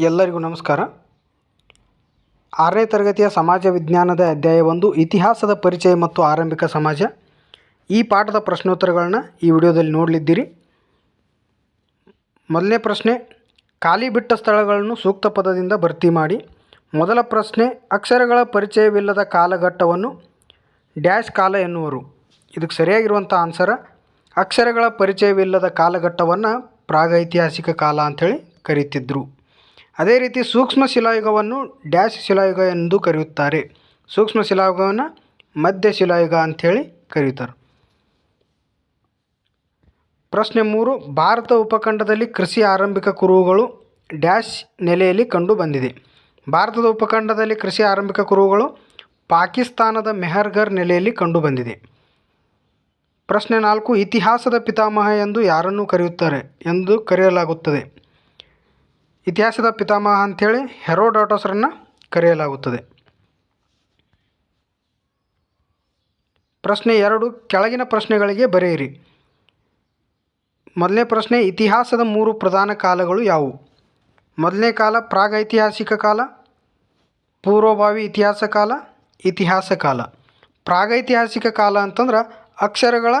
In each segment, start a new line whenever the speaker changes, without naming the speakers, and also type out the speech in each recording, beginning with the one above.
ಎಲ್ಲರಿಗೂ ನಮಸ್ಕಾರ. ಆರನೇ ತರಗತಿಯ ಸಮಾಜ ವಿಜ್ಞಾನದ ಅಧ್ಯಾಯ ಒಂದು, ಇತಿಹಾಸದ ಪರಿಚಯ ಮತ್ತು ಆರಂಭಿಕ ಸಮಾಜ. ಈ ಪಾಠದ ಪ್ರಶ್ನೋತ್ತರಗಳನ್ನ ಈ ವಿಡಿಯೋದಲ್ಲಿ ನೋಡಲಿದ್ದೀರಿ. ಮೊದಲನೇ ಪ್ರಶ್ನೆ, ಖಾಲಿ ಬಿಟ್ಟ ಸ್ಥಳಗಳನ್ನು ಸೂಕ್ತ ಪದದಿಂದ ಭರ್ತಿ ಮಾಡಿ. ಮೊದಲ ಪ್ರಶ್ನೆ, ಅಕ್ಷರಗಳ ಪರಿಚಯವಿಲ್ಲದ ಕಾಲಘಟ್ಟವನ್ನು ಡ್ಯಾಶ್ ಕಾಲ ಎನ್ನುವರು. ಇದಕ್ಕೆ ಸರಿಯಾಗಿರುವಂಥ ಆನ್ಸರ, ಅಕ್ಷರಗಳ ಪರಿಚಯವಿಲ್ಲದ ಕಾಲಘಟ್ಟವನ್ನು ಪ್ರಾಗೈತಿಹಾಸಿಕ ಕಾಲ ಅಂಥೇಳಿ ಕರೀತಿದ್ರು. ಅದೇ ರೀತಿ ಸೂಕ್ಷ್ಮ ಶಿಲಾಯುಗವನ್ನು ಡ್ಯಾಶ್ ಶಿಲಾಯುಗ ಎಂದು ಕರೆಯುತ್ತಾರೆ. ಸೂಕ್ಷ್ಮ ಶಿಲಾಯುಗವನ್ನು ಮಧ್ಯ ಶಿಲಾಯುಗ ಅಂಥೇಳಿ ಕರೆಯುತ್ತಾರೆ ಪ್ರಶ್ನೆ ಮೂರು, ಭಾರತ ಉಪಖಂಡದಲ್ಲಿ ಕೃಷಿ ಆರಂಭಿಕ ಕುರುಹುಗಳು ಡ್ಯಾಶ್ ನೆಲೆಯಲ್ಲಿ ಕಂಡು ಬಂದಿದೆ. ಭಾರತದ ಉಪಖಂಡದಲ್ಲಿ ಕೃಷಿ ಆರಂಭಿಕ ಕುರುಹುಗಳು ಪಾಕಿಸ್ತಾನದ ಮೆಹರ್ಗರ್ ನೆಲೆಯಲ್ಲಿ ಕಂಡುಬಂದಿದೆ ಪ್ರಶ್ನೆ ನಾಲ್ಕು, ಇತಿಹಾಸದ ಪಿತಾಮಹ ಎಂದು ಯಾರನ್ನು ಕರೆಯುತ್ತಾರೆ ಎಂದು ಕರೆಯಲಾಗುತ್ತದೆ? ಇತಿಹಾಸದ ಪಿತಾಮಹ ಅಂಥೇಳಿ ಹೆರೋಡಾಟಸ್ರನ್ನು ಕರೆಯಲಾಗುತ್ತದೆ. ಪ್ರಶ್ನೆ ಎರಡು, ಕೆಳಗಿನ ಪ್ರಶ್ನೆಗಳಿಗೆ ಬರೆಯಿರಿ. ಮೊದಲನೇ ಪ್ರಶ್ನೆ, ಇತಿಹಾಸದ ಮೂರು ಪ್ರಧಾನ ಕಾಲಗಳು ಯಾವುವು? ಮೊದಲನೇ ಕಾಲ ಪ್ರಾಗೈತಿಹಾಸಿಕ ಕಾಲ, ಪೂರ್ವಭಾವಿ ಇತಿಹಾಸ ಕಾಲ ಇತಿಹಾಸ ಕಾಲ. ಪ್ರಾಗೈತಿಹಾಸಿಕ ಕಾಲ ಅಂತಂದ್ರೆ ಅಕ್ಷರಗಳ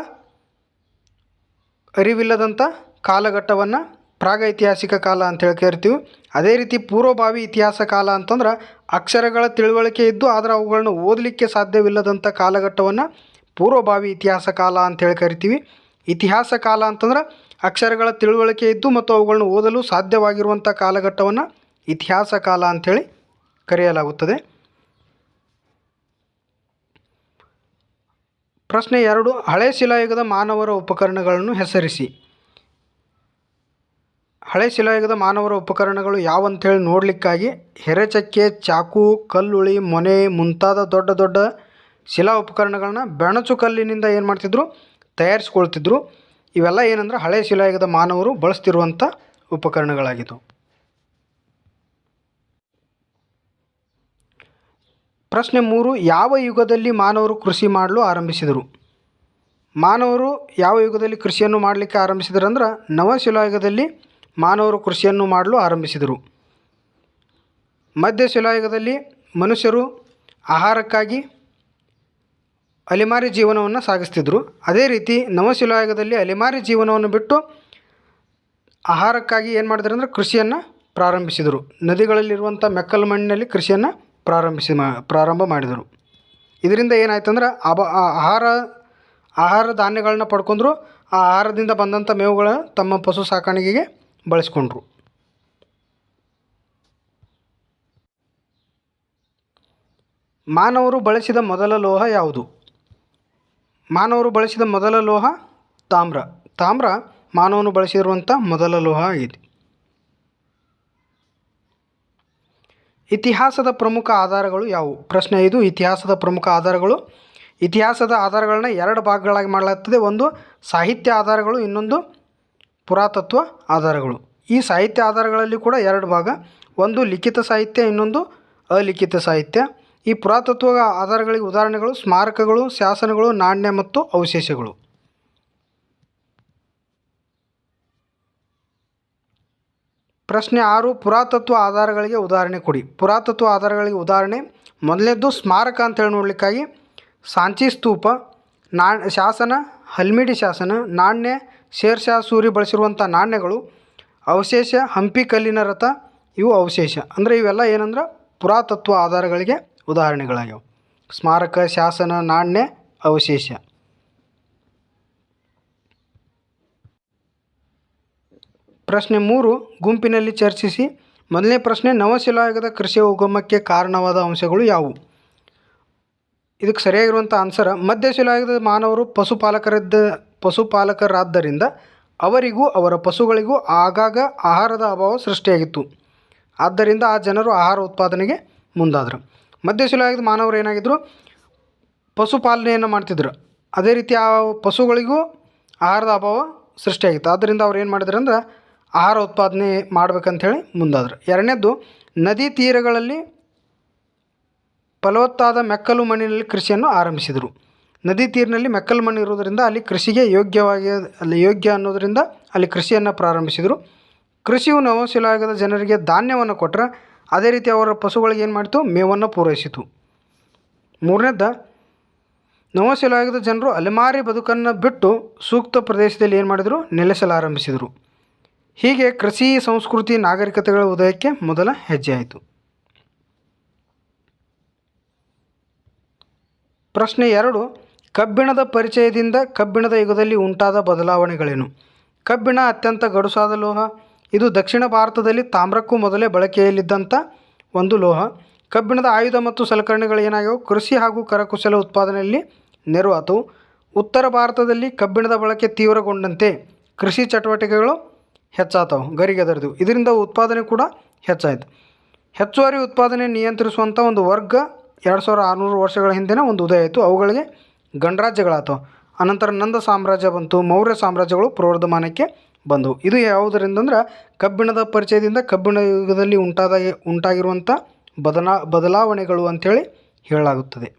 ಅರಿವಿಲ್ಲದಂಥ ಕಾಲಘಟ್ಟವನ್ನು ಪ್ರಾಗೈತಿಹಾಸಿಕ ಕಾಲ ಅಂತ ಕರಿತೀವಿ ಅದೇ ರೀತಿ ಪೂರ್ವಭಾವಿ ಇತಿಹಾಸ ಕಾಲ ಅಂತಂದ್ರೆ ಅಕ್ಷರಗಳ ತಿಳುವಳಿಕೆ ಇದ್ದು ಆದರೆ ಅವುಗಳನ್ನು ಓದಲಿಕ್ಕೆ ಸಾಧ್ಯವಿಲ್ಲದಂಥ ಕಾಲಘಟ್ಟವನ್ನು ಪೂರ್ವಭಾವಿ ಇತಿಹಾಸ ಕಾಲ ಅಂತ ಹೇಳಿ ಕರಿತೀವಿ. ಇತಿಹಾಸ ಕಾಲ ಅಂತಂದ್ರೆ ಅಕ್ಷರಗಳ ತಿಳುವಳಿಕೆ ಇದ್ದು ಮತ್ತು ಅವುಗಳನ್ನು ಓದಲು ಸಾಧ್ಯವಾಗಿರುವಂಥ ಕಾಲಘಟ್ಟವನ್ನು ಇತಿಹಾಸ ಕಾಲ ಅಂಥೇಳಿ ಕರೆಯಲಾಗುತ್ತದೆ. ಪ್ರಶ್ನೆ ಎರಡು, ಹಳೆ ಶಿಲಾಯುಗದ ಮಾನವರ ಉಪಕರಣಗಳನ್ನು ಹೆಸರಿಸಿ. ಹಳೆ ಶಿಲಾಯುಗದ ಮಾನವರ ಉಪಕರಣಗಳು ಯಾವಂಥೇಳಿ ನೋಡಲಿಕ್ಕಾಗಿ ಹೆರೆಚಕ್ಕೆ, ಚಾಕು, ಕಲ್ಲುಳಿ, ಮೊನೆ ಮುಂತಾದ ದೊಡ್ಡ ದೊಡ್ಡ ಶಿಲಾ ಉಪಕರಣಗಳನ್ನ ಬೆಣಚು ಕಲ್ಲಿನಿಂದ ಏನು ಮಾಡ್ತಿದ್ರು? ತಯಾರಿಸ್ಕೊಳ್ತಿದ್ರು. ಇವೆಲ್ಲ ಏನಂದ್ರೆ ಹಳೆ ಶಿಲಾಯುಗದ ಮಾನವರು ಬಳಸ್ತಿರುವಂಥ ಉಪಕರಣಗಳಾಗಿದ್ದವು ಪ್ರಶ್ನೆ ಮೂರು, ಯಾವ ಯುಗದಲ್ಲಿ ಮಾನವರು ಕೃಷಿ ಮಾಡಲು ಆರಂಭಿಸಿದರು? ಮಾನವರು ಯಾವ ಯುಗದಲ್ಲಿ ಕೃಷಿಯನ್ನು ಮಾಡಲಿಕ್ಕೆ ಆರಂಭಿಸಿದರು ಅಂದ್ರೆ ನವಶಿಲಾಯುಗದಲ್ಲಿ ಮಾನವರು ಕೃಷಿಯನ್ನು ಮಾಡಲು ಆರಂಭಿಸಿದರು. ಮಧ್ಯ ಶಿಲಾಯುಗದಲ್ಲಿ ಮನುಷ್ಯರು ಆಹಾರಕ್ಕಾಗಿ ಅಲೆಮಾರಿ ಜೀವನವನ್ನು ಸಾಗಿಸ್ತಿದ್ರು. ಅದೇ ರೀತಿ ನವಶಿಲಾಯುಗದಲ್ಲಿ ಅಲೆಮಾರಿ ಜೀವನವನ್ನು ಬಿಟ್ಟು ಆಹಾರಕ್ಕಾಗಿ ಏನು ಮಾಡಿದ್ರು ಅಂದರೆ ಕೃಷಿಯನ್ನು ಪ್ರಾರಂಭಿಸಿದರು. ನದಿಗಳಲ್ಲಿರುವಂಥ ಮೆಕ್ಕಲು ಮಣ್ಣಿನಲ್ಲಿ ಕೃಷಿಯನ್ನು ಪ್ರಾರಂಭಿಸಿ ಪ್ರಾರಂಭ ಮಾಡಿದರು. ಇದರಿಂದ ಏನಾಯ್ತು ಅಂದ್ರೆ ಅಬ ಆಹಾರ ಆಹಾರ ಧಾನ್ಯಗಳನ್ನ ಪಡ್ಕೊಂಡ್ರು. ಆ ಆಹಾರದಿಂದ ಬಂದಂಥ ಮೇವುಗಳ ತಮ್ಮ ಪಶು ಸಾಕಾಣಿಕೆಗೆ ಬಳಸ್ಕೊಂಡ್ರು. ಮಾನವರು ಬಳಸಿದ ಮೊದಲ ಲೋಹ ಯಾವುದು? ಮಾನವರು ಬಳಸಿದ ಮೊದಲ ಲೋಹ ತಾಮ್ರ. ತಾಮ್ರ ಮಾನವನು ಬಳಸಿರುವಂಥ ಮೊದಲ ಲೋಹ ಆಗಿದೆ. ಇತಿಹಾಸದ ಪ್ರಮುಖ ಆಧಾರಗಳು ಯಾವುವು? ಪ್ರಶ್ನೆ ಐದು, ಇತಿಹಾಸದ ಪ್ರಮುಖ ಆಧಾರಗಳು. ಇತಿಹಾಸದ ಆಧಾರಗಳನ್ನ ಎರಡು ಭಾಗಗಳಾಗಿ ಮಾಡಲಾಗ್ತದೆ. ಒಂದು ಸಾಹಿತ್ಯ ಆಧಾರಗಳು, ಇನ್ನೊಂದು ಪುರಾತತ್ವ ಆಧಾರಗಳು. ಈ ಸಾಹಿತ್ಯ ಆಧಾರಗಳಲ್ಲಿ ಕೂಡ ಎರಡು ಭಾಗ. ಒಂದು ಲಿಖಿತ ಸಾಹಿತ್ಯ, ಇನ್ನೊಂದು ಅಲಿಖಿತ ಸಾಹಿತ್ಯ. ಈ ಪುರಾತತ್ವ ಆಧಾರಗಳಿಗೆ ಉದಾಹರಣೆಗಳು ಸ್ಮಾರಕಗಳು, ಶಾಸನಗಳು, ನಾಣ್ಯ ಮತ್ತು ಅವಶೇಷಗಳು. ಪ್ರಶ್ನೆ ಆರು, ಪುರಾತತ್ವ ಆಧಾರಗಳಿಗೆ ಉದಾಹರಣೆ ಕೊಡಿ. ಪುರಾತತ್ವ ಆಧಾರಗಳಿಗೆ ಉದಾಹರಣೆ. ಮೊದಲನೇದ್ದು, ಸ್ಮಾರಕ ಅಂತೇಳಿ ನೋಡಲಿಕ್ಕಾಗಿ. ಸಾಂಚಿ ಸ್ತೂಪ ನಾ ಶಾಸನ, ಹಲ್ಮಿಡಿ ಶಾಸನ, ನಾಣ್ಯ ಶೇರ್ಷಾ ಸೂರಿ ಬಳಸಿರುವಂಥ ನಾಣ್ಯಗಳು, ಅವಶೇಷ, ಹಂಪಿ ಕಲ್ಲಿನ ರಥ, ಇವು ಅವಶೇಷ. ಅಂದರೆ ಇವೆಲ್ಲ ಏನಂದ್ರೆ ಪುರಾತತ್ವ ಆಧಾರಗಳಿಗೆ ಉದಾಹರಣೆಗಳಾಗಿವೆ ಸ್ಮಾರಕ, ಶಾಸನ, ನಾಣ್ಯ, ಅವಶೇಷ. ಪ್ರಶ್ನೆ ಮೂರು, ಗುಂಪಿನಲ್ಲಿ ಚರ್ಚಿಸಿ. ಮೊದಲನೇ ಪ್ರಶ್ನೆ, ನವಶಿಲಾಯುಗದ ಕೃಷಿ ಉಗಮಕ್ಕೆ ಕಾರಣವಾದ ಅಂಶಗಳು ಯಾವುವು? ಇದಕ್ಕೆ ಸರಿಯಾಗಿರುವಂಥ ಆನ್ಸರ್ ಮಧ್ಯಶಿಲಾಯುಗದ ಮಾನವರು ಪಶುಪಾಲಕರಿದ್ದ, ಪಶುಪಾಲಕರಾದ್ದರಿಂದ ಅವರಿಗೂ ಅವರ ಪಶುಗಳಿಗೂ ಆಗಾಗ ಆಹಾರದ ಅಭಾವ ಸೃಷ್ಟಿಯಾಗಿತ್ತು. ಆದ್ದರಿಂದ ಆ ಜನರು ಆಹಾರ ಉತ್ಪಾದನೆಗೆ ಮುಂದಾದರು. ಮಧ್ಯಶಿಲಾಯುಗದ ಮಾನವರು ಏನಾಗಿದ್ದರು ಪಶುಪಾಲನೆಯನ್ನು ಮಾಡ್ತಿದ್ರು. ಅದೇ ರೀತಿ ಆ ಪಶುಗಳಿಗೂ ಆಹಾರದ ಅಭಾವ ಸೃಷ್ಟಿಯಾಗಿತ್ತು. ಆದ್ದರಿಂದ ಅವ್ರು ಏನು ಮಾಡಿದ್ರು ಅಂದ್ರೆ ಆಹಾರ ಉತ್ಪಾದನೆ ಮಾಡ್ಬೇಕಂಥೇಳಿ ಮುಂದಾದರು. ಎರಡನೇದ್ದು, ನದಿ ತೀರಗಳಲ್ಲಿ ಫಲವತ್ತಾದ ಮೆಕ್ಕಲು ಮಣ್ಣಿನಲ್ಲಿ ಕೃಷಿಯನ್ನು ಆರಂಭಿಸಿದರು. ನದಿ ತೀರಿನಲ್ಲಿ ಮೆಕ್ಕಲು ಮಣ್ಣು ಇರುವುದರಿಂದ ಅಲ್ಲಿ ಕೃಷಿಗೆ ಯೋಗ್ಯವಾಗಿ, ಅಲ್ಲಿ ಯೋಗ್ಯ ಅನ್ನೋದರಿಂದ ಅಲ್ಲಿ ಕೃಷಿಯನ್ನು ಪ್ರಾರಂಭಿಸಿದರು. ಕೃಷಿಯು ನವಶಿಲಾಯುಗದ ಜನರಿಗೆ ಧಾನ್ಯವನ್ನು ಕೊಟ್ಟರೆ ಅದೇ ರೀತಿ ಅವರ ಪಶುಗಳಿಗೆ ಏನು ಮಾಡಿತು? ಮೇವನ್ನು ಪೂರೈಸಿತು. ಮೂರನೇದ, ನವಶಿಲಾಯುಗದ ಜನರು ಅಲೆಮಾರಿ ಬದುಕನ್ನು ಬಿಟ್ಟು ಸೂಕ್ತ ಪ್ರದೇಶದಲ್ಲಿ ಏನು ಮಾಡಿದರು? ನೆಲೆಸಲಾರಂಭಿಸಿದರು ಹೀಗೆ ಕೃಷಿ, ಸಂಸ್ಕೃತಿ, ನಾಗರಿಕತೆಗಳ ಉದಯಕ್ಕೆ ಮೊದಲ ಹೆಜ್ಜೆ ಪ್ರಶ್ನೆ ಎರಡು, ಕಬ್ಬಿಣದ ಪರಿಚಯದಿಂದ ಕಬ್ಬಿಣದ ಯುಗದಲ್ಲಿ ಉಂಟಾದ ಬದಲಾವಣೆಗಳೇನು? ಕಬ್ಬಿಣ ಅತ್ಯಂತ ಗಡುಸಾದ ಲೋಹ, ಇದು ದಕ್ಷಿಣ ಭಾರತದಲ್ಲಿ ತಾಮ್ರಕ್ಕೂ ಮೊದಲೇ ಬಳಕೆಯಲ್ಲಿದ್ದಂಥ ಒಂದು ಲೋಹ. ಕಬ್ಬಿಣದ ಆಯುಧ ಮತ್ತು ಸಲಕರಣೆಗಳು ಏನಾಗಿವೆ ಕೃಷಿ ಹಾಗೂ ಕರಕುಶಲ ಉತ್ಪಾದನೆಯಲ್ಲಿ ನೆರವಾದವು ಉತ್ತರ ಭಾರತದಲ್ಲಿ ಕಬ್ಬಿಣದ ಬಳಕೆ ತೀವ್ರಗೊಂಡಂತೆ ಕೃಷಿ ಚಟುವಟಿಕೆಗಳು ಹೆಚ್ಚಾತವು ಗರಿಗೆದರಿದವು ಇದರಿಂದ ಉತ್ಪಾದನೆ ಕೂಡ ಹೆಚ್ಚಾಯಿತು. ಹೆಚ್ಚುವರಿ ಉತ್ಪಾದನೆ ನಿಯಂತ್ರಿಸುವಂಥ ಒಂದು ವರ್ಗ ಎರಡು ಸಾವಿರ ಆರುನೂರು ವರ್ಷಗಳ ಹಿಂದೆನೇ ಒಂದು ಉದಯ ಆಯಿತು. ಅವುಗಳಿಗೆ ಗಣರಾಜ್ಯಗಳಾತವು ಅನಂತರ ನಂದ ಸಾಮ್ರಾಜ್ಯ ಬಂತು, ಮೌರ್ಯ ಸಾಮ್ರಾಜ್ಯಗಳು ಪ್ರವರ್ಧಮಾನಕ್ಕೆ ಬಂದವು. ಇದು ಯಾವುದರಿಂದ ಅಂದ್ರೆ ಕಬ್ಬಿಣದ ಪರಿಚಯದಿಂದ ಕಬ್ಬಿಣ ಯುಗದಲ್ಲಿ ಉಂಟಾದ ಉಂಟಾಗಿರುವಂಥ ಬದಲಾ ಬದಲಾವಣೆಗಳು ಅಂಥೇಳಿ ಹೇಳಲಾಗುತ್ತದೆ.